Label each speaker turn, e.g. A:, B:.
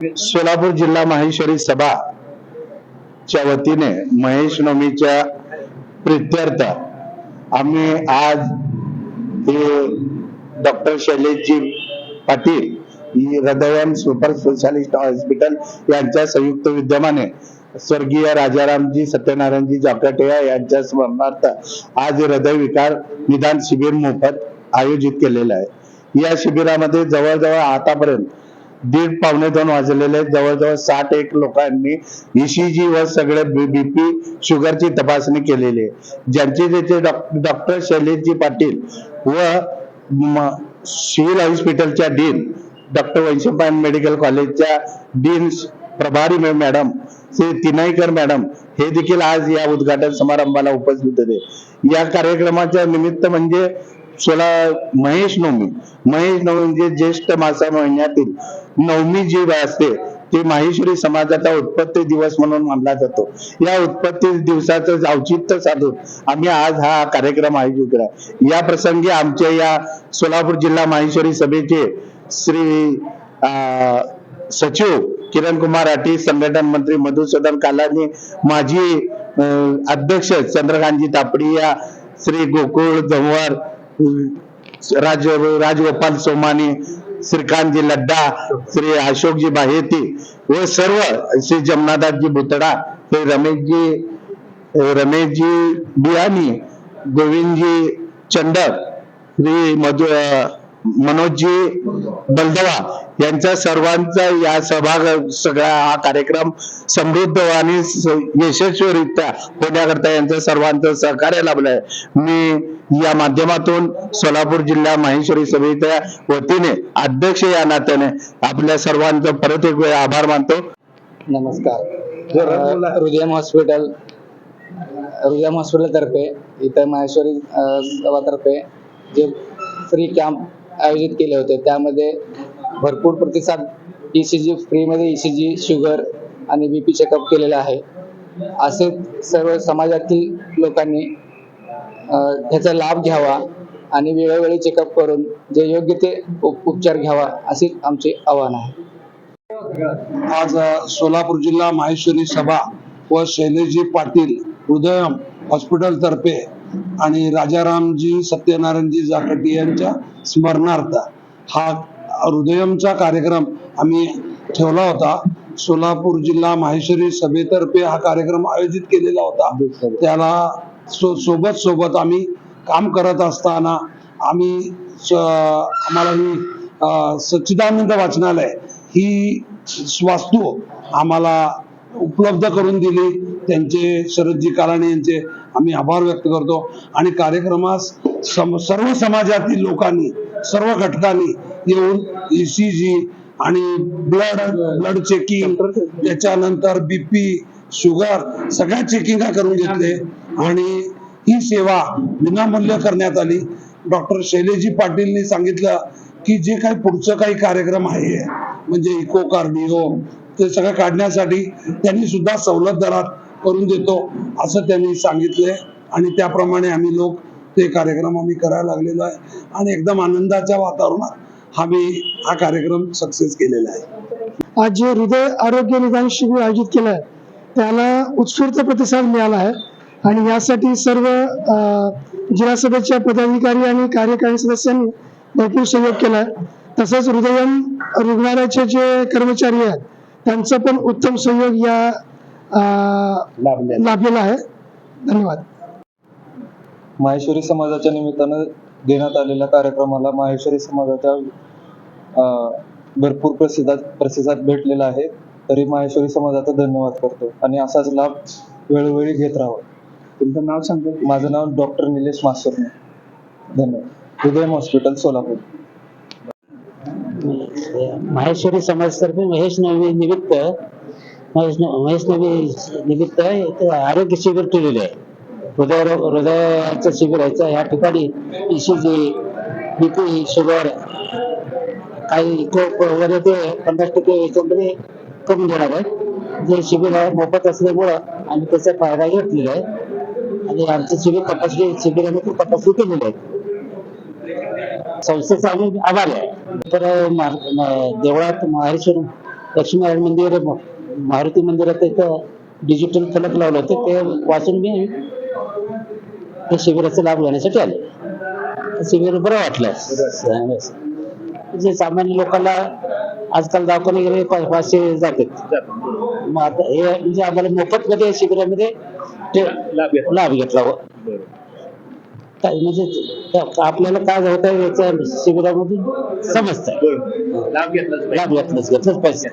A: सोलापूर जिल्हा माहेश्वरी सभा च्या वतीने महेश नवमीच्या प्रित्यर्थ आम्ही आज हे डॉक्टर शैलेशजी पाटील ही हृदयन सुपर स्पेशालिस्ट हॉस्पिटल यांच्या संयुक्त विद्यमाने स्वर्गीय राजारामजी सत्यनारायणजी जाकटेया यांच्या स्मरणार्थ आज हृदय विकार निदान शिबिर मोफत आयोजित केलेलं आहे. या शिबिरामध्ये जवळजवळ आतापर्यंत दीड पावणे दोन वाजलेले जवळजवळ साठ एक लोकांनी ईसीजी व सगळे बीपी शुगरची तपासणी केलेली आहे. ज्यांचे ज्याचे डॉक्टर शैलेशजी पाटील व सिव्हिल हॉस्पिटलच्या डीन डॉक्टर वैशंपायन मेडिकल कॉलेजच्या डीन प्रभारी मॅडम श्री तिनाईकर मॅडम हे देखील आज या उद्घाटन समारंभाला उपस्थित होते. या कार्यक्रमाच्या निमित्त म्हणजे सोळा महेश नवमी. महेश नवमी म्हणजे ज्येष्ठ मासा महिन्यातील नवमी जी असते ते माहेश्वरी समाजाचा उत्पत्ती दिवस म्हणून मानला जातो. या उत्पत्ती दिवसाचं औचित्य साधून आम्ही आज हा कार्यक्रम आयोजित केला. या प्रसंगी आमच्या या सोलापूर जिल्हा माहेश्वरी सभेचे श्री अं, सचिव किरण कुमार अटी संघटन मंत्री मधुसूदन कालानी माजी अध्यक्ष चंद्रकांतजी तापडी या श्री गोकुळ जव्हार राज राजगोपाल सोमानी श्रीकांतजी लड्डा श्री अशोकजी बाहेती व सर्व श्री जमनादासजी भुतडा हे रमेशजी रमेशजी बियानी गोविंदजी चंडक श्री मधु मनोजी मनोजजी बलदवा यांचा सर्वांचा या सहभाग सगळा हा कार्यक्रम समृद्ध आणि यशस्वीरित्या होण्याकरता यांचं सर्वांचं सहकार्य लाभलंय. मी या माध्यमातून सोलापूर जिल्हा माहेश्वरी सभेच्या वतीने अध्यक्ष या नात्याने आपल्या सर्वांचं परत एक वेळ आभार मानतो.
B: नमस्कार. हृदयम हॉस्पिटल हृदयम हॉस्पिटल तर्फे इथं माहेश्वरी गावातर्फे जे फ्री कॅम्प आयोजित केले होते. त्यामध्ये भरपूर प्रतिसाद ईसीजी फ्रीमध्ये ईसीजी शुगर आणि बी पी चेकअप केलेला आहे. असे सर्व समाजातील लोकांनी ह्याचा लाभ घ्यावा आणि वेळोवेळी चेकअप करून जे योग्य ते उपचार घ्यावा असे आमचे आव्हान आहे.
C: आज सोलापूर जिल्हा माहेश्वरी सभा व शैलेशजी पाटील हृदयम हॉस्पिटल तर्फे आणि राजारामजी सत्यनारायणजी जाकटी यांच्या स्मरणार्थ हा हृदयमचा कार्यक्रम आम्ही ठेवला होता. सोलापूर जिल्हा माहेश्वरी सभेतर्फे हा कार्यक्रम आयोजित केलेला होता. त्याला सो सोबत सोबत आम्ही काम करत असताना आम्ही स- आम्हाला ही सच्चिदानंद वाचनालय ही वास्तू आम्हाला उपलब्ध करून दिली. त्यांचे शरदजी कालाणे यांचे आम्ही आभार व्यक्त करतो. आणि कार्यक्रमास सम सर्व समाजातील लोकांनी सर्व घटकांनी येऊन ई सी जी आणि ब्लड ब्लड चेकिंग त्याच्यानंतर बीपी शुगर सगळ्या चेकिंग करून घेतले. आणि ही सेवा विनामूल्य करण्यात आली. डॉक्टर शैलेजी पाटीलनी सांगितलं की जे काही पुढचं काही कार्यक्रम आहे म्हणजे इको कार्डिओ ते सगळं काढण्यासाठी त्यांनी सुद्धा सवलत दरात करून देतो असं त्यांनी सांगितलंय. आणि त्याप्रमाणे आम्ही लोक ते कार्यक्रम आम्ही करायला लागलेलो आहे. आणि एकदम आनंदाच्या वातावरणात आम्ही हा कार्यक्रम सक्सेस केलेला आहे.
D: आज जे हृदय आरोग्य निदान शिबिर आयोजित केलं आहे त्याला उत्स्फूर्त प्रतिसाद मिळाला आहे. आणि यासाठी सर्व जिल्हासभेच्या जिल्हा सभेच्या पदाधिकारी आणि कार्यकारी सदस्यांनी भरपूर सहयोग केला आहे तसंच हृदयम रुग्णालयाचे जे कर्मचारी आहेत त्यांचा पण उत्तम सहयोग या लाभलेला आहे. धन्यवाद.
B: माहेश्वरी समाजाच्या निमित्तानं देण्यात आलेल्या कार्यक्रमाला माहेश्वरी समाजाच्या भरपूर प्रतिसाद प्रतिसाद भेटलेला आहे. तरी माहेश्वरी समाजाचा धन्यवाद करतो आणि असाच लाभ वेळोवेळी घेत राहावा. तुमचं नाव सांगतो माझं नाव डॉक्टर निलेश मास्टरने धन्यवाद. हृदयम हॉस्पिटल सोलापूर.
E: माहेश्वरी समाजतर्फे महेश नवमी निमित्त महेश महेश नवमी निमित्त आरोग्य शिबिर ठेवलेले आहे. हृदय हृदयाचं शिबिर आहे. या ठिकाणी ईसीजी बीपी शुगर काही कोप वगैरे ते पन्नास टक्के याच्यामध्ये कमी देणार आहे. जे शिबिर आहे मोफत असल्यामुळं आम्ही त्याचा फायदा घेतलेला आहे. आणि आमचं शिबिर तपासणी शिबिराने खूप तपासणी केलेली आहे. संस्थेचा आम्ही आभारी आहे. तर देवळात महारेश्वर लक्ष्मीनारायण मंदिर मारुती मंदिरात इथं डिजिटल फलक लावलं होतं. ते वाचून मी त्या शिबिराचा लाभ घेण्यासाठी आले. शिबिर बरं वाटलं. जे सामान्य लोकांना आजकाल दवाखाने गेले पाचशे जातात. मग आता हे म्हणजे आम्हाला मोफत मध्ये शिबिरामध्ये ते लाभ घेतला. म्हणजे आपल्याला काय होत आहे याच्या शिबिरामधून समजतंय. लाभ घेतलाच घेतलाच पाहिजे.